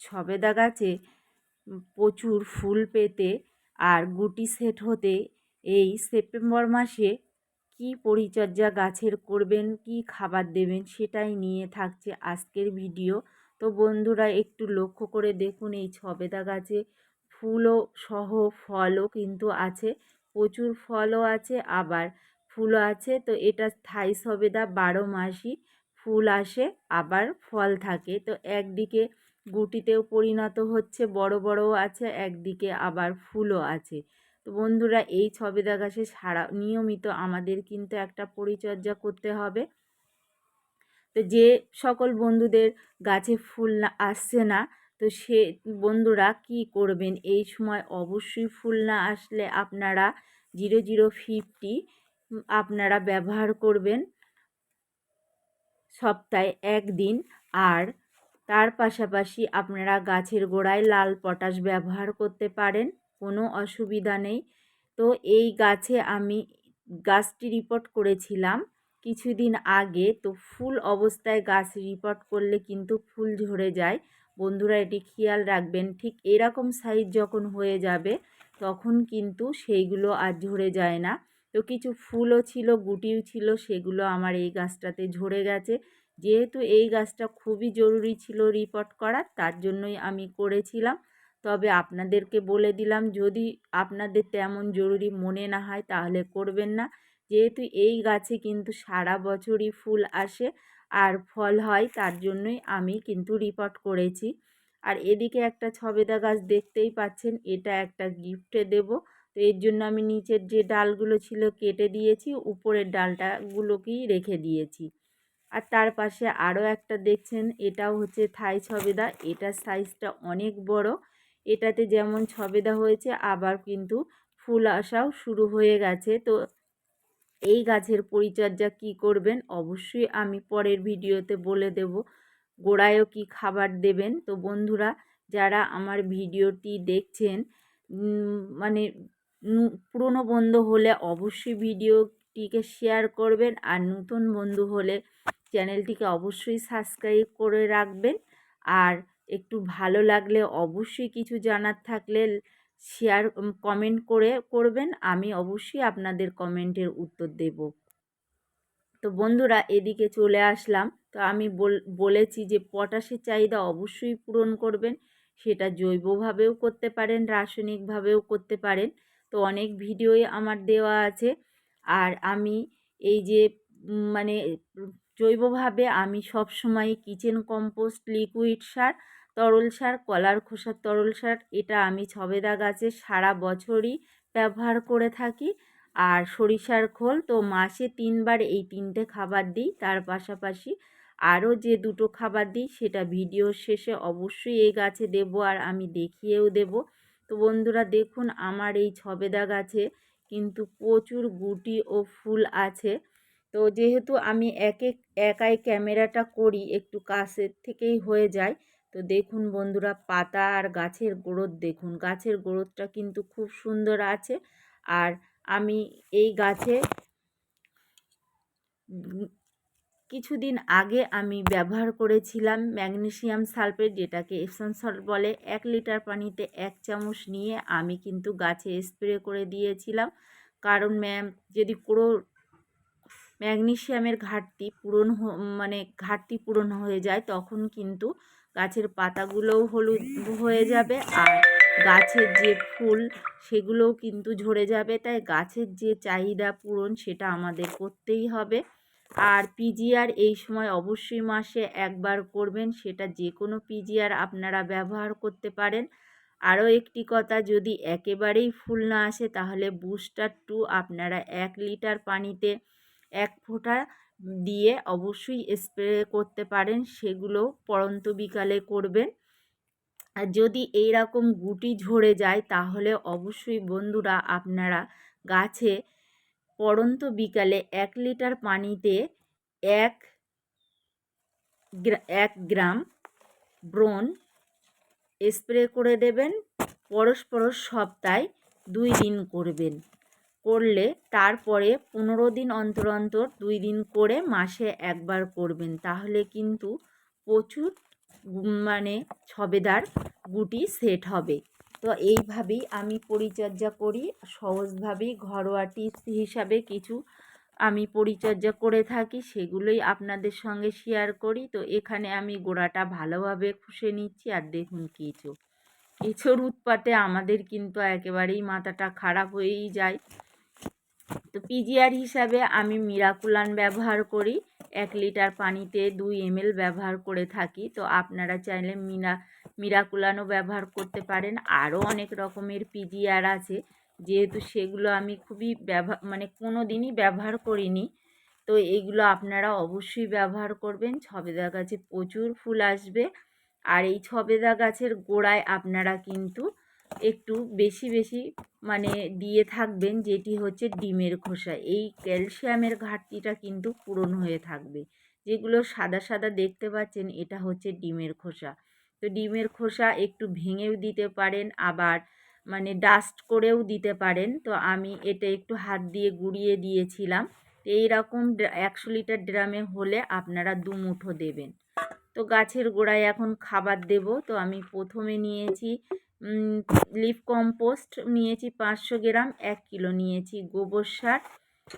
ছবেদা গাছে প্রচুর ফুল পেতে আর গুটি সেট হতে এই সেপ্টেম্বর মাসে কি পরিচর্যা গাছের করবেন, কি খাবার দেবেন সেটাই নিয়ে থাকছে আজকের ভিডিও। তো বন্ধুরা একটু লক্ষ্য করে দেখুন এই ছবেদা গাছে ফুলও সহ ফলও কিন্তু আছে, প্রচুর ফলও আছে, আবার ফুলও আছে। তো এটা স্থায়ী সবেদা বারো মাসই ফুল আসে, আবার ফল থাকে। তো একদিকে গুটিতেও পরিণত হচ্ছে, বড় বড়ও আছে, একদিকে আবার ফুলও আছে। তো বন্ধুরা, এই ছবেদা গাছে সারা, নিয়মিত আমাদের কিন্তু একটা পরিচর্যা করতে হবে। তো যে সকল বন্ধুদের গাছে ফুল না, আসছে না, তো সে, বন্ধুরা কি করবেন? এই সময় অবশ্যই ফুল না আসলে আপনারা জিরো জিরো ফিফটি আপনারা ব্যবহার করবেন সপ্তাহে একদিন। আর তার পাশাপাশি আপনারা গাছের গোড়ায় লাল পটাশ ব্যবহার করতে পারেন, কোনো অসুবিধা নেই। তো এই গাছে আমি গাছটি রিপোর্ট করেছিলাম কিছুদিন আগে, তো ফুল অবস্থায় গাছ রিপোর্ট করলে কিন্তু ফুল ঝরে যায়। বন্ধুরা, এটি খেয়াল রাখবেন, ঠিক এরকম সাইজ যখন হয়ে যাবে, তখন কিন্তু সেইগুলো আর ঝরে যায় না। তো কিছু ফুলও ছিল, গুটিও ছিল, সেগুলো আমার এই গাছটাতে ঝরে গেছে। যেহেতু এই গাছটা খুবই জরুরি ছিল রিপোর্ট করার, তার জন্যই আমি করেছিলাম। তবে আপনাদেরকে বলে দিলাম, যদি আপনাদের তেমন জরুরি মনে না হয় তাহলে করবেন না। যেহেতু এই গাছে কিন্তু সারা বছরই ফুল আসে আর ফল হয়, তার জন্যই আমি কিন্তু রিপোর্ট করেছি। আর এদিকে একটা ছবেদা গাছ দেখতেই পাচ্ছেন, এটা একটা গিফটে দেব। তো এর জন্য আমি নিচের যে ডালগুলো ছিল কেটে দিয়েছি, উপরের ডালটাগুলোকেই রেখে দিয়েছি। আর তার পাশে আরও একটা দেখছেন, এটাও হচ্ছে থাই ছবেদা। এটার সাইজটা অনেক বড়। এটাতে যেমন ছবেদা হয়েছে, আবার কিন্তু ফুল আসাও শুরু হয়ে গেছে। তো এই গাছের পরিচর্যা কি করবেন, অবশ্যই আমি পরের ভিডিওতে বলে দেব। গোড়ায়ও কি খাবার দেবেন? তো বন্ধুরা, যারা আমার ভিডিওটি দেখছেন মানে পুরনো বন্ধু হলে অবশ্যই ভিডিওটিকে শেয়ার করবেন, আর নতুন বন্ধু হলে চ্যানেলটিকে অবশ্যই সাবস্ক্রাইব করে রাখবেন। আর একটু ভালো লাগলে অবশ্যই কিছু জানার থাকলে শেয়ার কমেন্ট করে, করবেন। আমি অবশ্যই আপনাদের কমেন্টের উত্তর দেব। তো বন্ধুরা, এদিকে চলে আসলাম। তো আমি বলেছি যে পটাশের চাহিদা অবশ্যই পূরণ করবেন। সেটা জৈবভাবেও করতে পারেন, রাসায়নিকভাবেও করতে পারেন। তো অনেক ভিডিওই আমার দেওয়া আছে। আর আমি এই যে মানে জৈবভাবে আমি সব সময় কিচেন কম্পোস্ট লিকুইড সার, তরল সার, কলার খোসার তরল সার, এটা আমি ছবেদা গাছে সারা বছরই ব্যবহার করে থাকি। আর সরিষার খোল তো মাসে তিনবার এই তিনটে খাবার দিই, তার পাশাপাশি আরও যে দুটো খাবার দিই, সেটা ভিডিওর শেষে অবশ্যই এই গাছে দেব আর আমি দেখিয়েও দেব। তো বন্ধুরা দেখুন, আমার এই ছবেদা গাছে কিন্তু প্রচুর গুটি ও ফুল আছে। তো যেহেতু আমি এক এক একাই ক্যামেরাটা করি, একটু কাছের থেকেই হয়ে যায়। তো দেখুন বন্ধুরা, পাতা আর গাছের গ্রোথ দেখুন, গাছের গ্রোথটা কিন্তু খুব সুন্দর আছে। আর আমি এই গাছে কিছুদিন আগে আমি ব্যবহার করেছিলাম ম্যাগনেশিয়াম সালফেট, যেটাকে এপসন সল্ট বলে। এক লিটার পানিতে এক চামচ নিয়ে আমি কিন্তু গাছে স্প্রে করে দিয়েছিলাম। কারণ ম্যাম, যদি পুরো ম্যাগনেশিয়ামের ঘাটতি পূরণ মানে ঘাটতি পূরণ হয়ে যায়, তখন কিন্তু গাছের পাতাগুলোও হলুদ হয়ে যাবে আর গাছের যে ফুল সেগুলোও কিন্তু ঝরে যাবে। তাই গাছের যে চাহিদা পূরণ সেটা আমাদের করতেই হবে। আর পিজিআর এই সময় অবশ্যই মাসে একবার করবেন, সেটা যে কোনো পিজিআর আপনারা ব্যবহার করতে পারেন। আরও একটি কথা, যদি একেবারেই ফুল না আসে, তাহলে বুস্টার টু আপনারা এক লিটার পানিতে এক ফোঁটা দিয়ে অবশ্যই স্প্রে করতে পারেন, সেগুলো পরন্ত বিকালে করবেন। আর যদি এই রকম গুটি ঝরে যায়, তাহলে অবশ্যই বন্ধুরা আপনারা গাছে পরন্ত বিকালে এক লিটার পানিতে এক এক গ্রাম ব্রণ স্প্রে করে দেবেন। পরশ সপ্তাহে দুই দিন করবেন। করলে তারপরে পনেরো দিন অন্তর অন্তর দুই দিন করে মাসে একবার করবেন। তাহলে কিন্তু প্রচুর মানে ছবেদার গুটি সেট হবে। তো এইভাবেই আমি পরিচর্যা করি। সহজভাবেই ঘরোয়া টিপস হিসাবে কিছু আমি পরিচর্যা করে থাকি, সেগুলোই আপনাদের সঙ্গে শেয়ার করি। তো এখানে আমি গোড়াটা ভালোভাবে খুশে নিচ্ছি আর দেখুন কেঁচো। কেঁচোর উৎপাতে আমাদের কিন্তু একেবারেই মাথাটা খারাপ হয়েই যায়। তো পিজিআর হিসাবে আমি মিরাকুলান ব্যবহার করি। এক লিটার পানিতে দুই এমএল ব্যবহার করে থাকি। তো আপনারা চাইলে মিনা মিরাকুলানও ব্যবহার করতে পারেন। আরও অনেক রকমের পিজিআর আছে। যেহেতু সেগুলো আমি খুবই ব্যবহার মানে কোনো দিনই ব্যবহার করিনি। তো এইগুলো আপনারা অবশ্যই ব্যবহার করবেন। ছবেদা গাছে প্রচুর ফুল আসবে। আর এই ছবেদা গাছের গোড়ায় আপনারা কিন্তু একটু বেশি বেশি মানে দিয়ে থাকবেন, যেটি হচ্ছে ডিমের খোসা। এই ক্যালসিয়ামের ঘাটতিটা কিন্তু পূরণ হয়ে থাকবে। যেগুলো সাদা সাদা দেখতে পাচ্ছেন, এটা হচ্ছে ডিমের খোসা। তো ডিমের খোসা একটু ভেঙেও দিতে পারেন, আবার মানে ডাস্ট করেও দিতে পারেন। তো আমি এটা একটু হাত দিয়ে গুঁড়িয়ে দিয়েছিলাম। এই রকম একশো লিটার ড্রামে হলে আপনারা দু মুঠো দেবেন। তো গাছের গোড়ায় এখন খাবার দেব। তো আমি প্রথমে নিয়েছি লিফ কম্পোস্ট নিয়েছি পাঁচশো গ্রাম, এক কিলো নিয়েছি গোবর সার।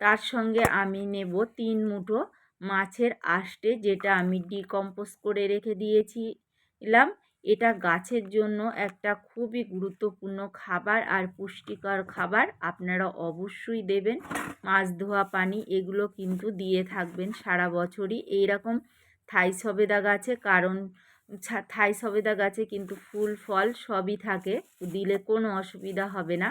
তার সঙ্গে আমি নেব তিন মুঠো মাছের আষ্টে, যেটা আমি ডিকম্পোস্ট করে রেখে দিয়েছিলাম। এটা গাছের জন্য একটা খুবই গুরুত্বপূর্ণ খাবার আর পুষ্টিকর খাবার। আপনারা অবশ্যই দেবেন। মাছ ধোয়া পানি, এগুলো কিন্তু দিয়ে থাকবেন সারা বছরই। এইরকম থাই সবেদা গাছে, কারণ থাই সবেদা গাছে কিন্তু ফুল, ফল সবই থাকে, দিলে কোনো অসুবিধা হবে না।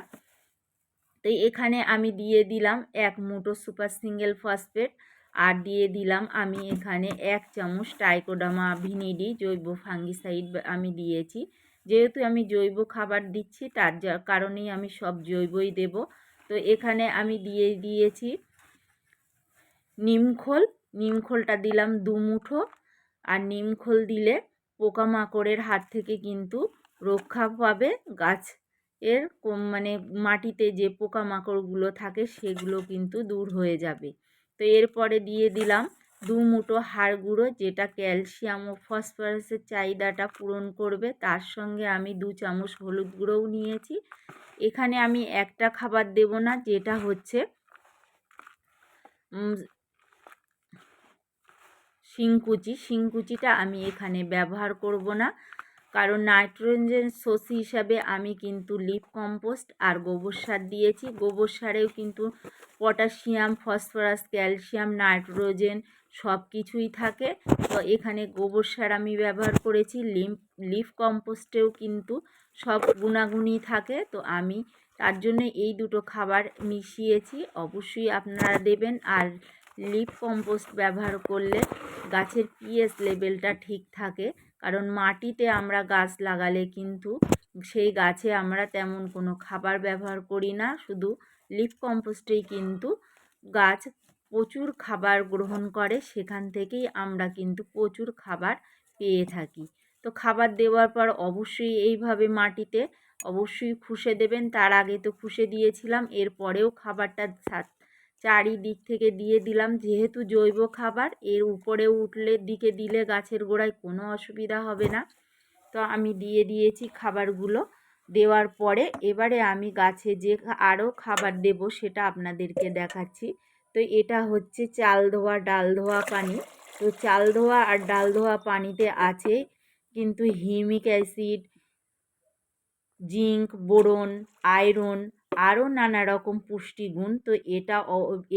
তো এখানে আমি দিয়ে দিলাম এক মুঠো সুপার সিঙ্গেল ফসফেট আর দিয়ে দিলাম আমি এখানে এক চামচ টাইকোডামা ভিনিডি জৈব ফাঙ্গিসাইড আমি দিয়েছি। যেহেতু আমি জৈব খাবার দিচ্ছি, তার কারণেই আমি সব জৈবই দেব। তো এখানে আমি দিয়ে দিয়েছি নিমখোল। নিমখোলটা দিলাম দু মুঠো। আর নিমখোল দিলে পোকামাকড়ের হাত থেকে কিন্তু রক্ষা পাবে। গাছ এর মানে মাটিতে যে পোকামাকড়গুলো থাকে সেগুলো কিন্তু দূর হয়ে যাবে। তো এরপরে দিয়ে দিলাম দু মুঠো হাড় গুঁড়ো, যেটা ক্যালসিয়াম ও ফসফরাসের চাহিদাটা পূরণ করবে। তার সঙ্গে আমি দু চামচ হলুদ গুঁড়োও নিয়েছি। এখানে আমি একটা খাবার দেব না, যেটা হচ্ছে শিংকুচি। শিংকুচিটা আমি এখানে ব্যবহার করব না। কারণ নাইট্রোজেন শোষী হিসাবে আমি কিন্তু লিপ কম্পোস্ট আর গোবর সার দিয়েছি। গোবর সারেও কিন্তু পটাশিয়াম, ফসফরাস, ক্যালসিয়াম, নাইট্রোজেন সব কিছুই থাকে। তো এখানে গোবর সার আমি ব্যবহার করেছি। লিম লিফ কম্পোস্টেও কিন্তু সব গুণাগুণই থাকে। তো আমি তার জন্য এই দুটো খাবার মিশিয়েছি। অবশ্যই আপনারা দেবেন। আর লিপ কম্পোস্ট ব্যবহার করলে গাছের পিএস লেভেলটা ঠিক থাকে। কারণ মাটিতে আমরা গাছ লাগালে কিন্তু সেই গাছে আমরা তেমন কোনো খাবার ব্যবহার করি না। শুধু লিপ কম্পোস্টেই কিন্তু গাছ প্রচুর খাবার গ্রহণ করে, সেখান থেকেই আমরা কিন্তু প্রচুর খাবার পেয়ে থাকি। তো খাবার দেওয়ার পর অবশ্যই এইভাবে মাটিতে অবশ্যই খুশে দেবেন। তার আগে তো খুশে দিয়েছিলাম, এরপরেও খাবারটা চারিদিক থেকে দিয়ে দিলাম। যেহেতু জৈব খাবার, এর উপরে উঠলে দিকে দিলে গাছের গোড়ায় কোনো অসুবিধা হবে না। তো আমি দিয়ে দিয়েছি খাবারগুলো। দেওয়ার পরে এবারে আমি গাছে যে আরও খাবার দেব সেটা আপনাদেরকে দেখাচ্ছি। তো এটা হচ্ছে চাল ধোয়া, ডাল ধোয়া পানি। তো চাল ধোয়া আর ডাল ধোয়া পানিতে আছে কিন্তু humic acid, zinc, boron, iron আরও নানা রকম পুষ্টিগুণ, তো এটা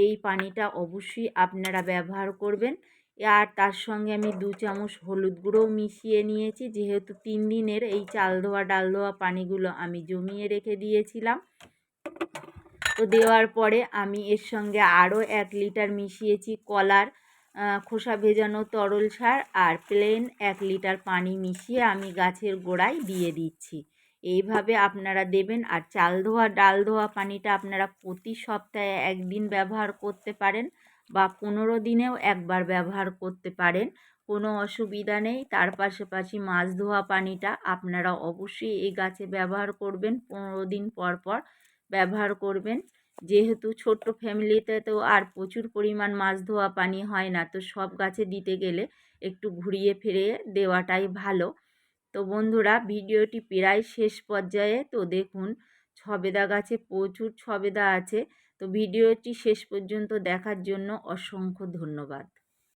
এই পানিটা অবশ্যই আপনারা ব্যবহার করবেন। আর তার সঙ্গে আমি দু চামচ হলুদ গুঁড়োও মিশিয়ে নিয়েছি, যেহেতু তিন দিনের এই চাল ধোয়া, ডাল ধোয়া পানিগুলো আমি জমিয়ে রেখে দিয়েছিলাম। তো দেওয়ার পরে আমি এর সঙ্গে আরও এক লিটার মিশিয়েছি কলার খোসা ভেজানো তরল সার, আর প্লেন এক লিটার পানি মিশিয়ে আমি গাছের গোড়ায় দিয়ে দিচ্ছি। এইভাবে আপনারা দেবেন। আর চাল ধোয়া, ডাল ধোয়া পানিটা আপনারা প্রতি সপ্তাহে একদিন ব্যবহার করতে পারেন বা পনেরো দিনেও একবার ব্যবহার করতে পারেন। কোনো অসুবিধা নেই। তার পাশাপাশি মাছ ধোয়া পানিটা আপনারা অবশ্যই এই গাছে ব্যবহার করবেন। পনেরো দিন পর পর ব্যবহার করবেন। যেহেতু ছোট্ট ফ্যামিলিতে তো আর প্রচুর পরিমাণ মাছ ধোয়া পানি হয় না, তো সব গাছে দিতে গেলে একটু ঘুরিয়ে ফিরিয়ে দেওয়াটাই ভালো। তো বন্ধুরা, ভিডিওটি প্রায় শেষ পর্যায়ে। তো দেখুন, ছবেদা গাছে প্রচুর ছবেদা আছে। তো ভিডিওটি শেষ পর্যন্ত দেখার জন্য অসংখ্য ধন্যবাদ।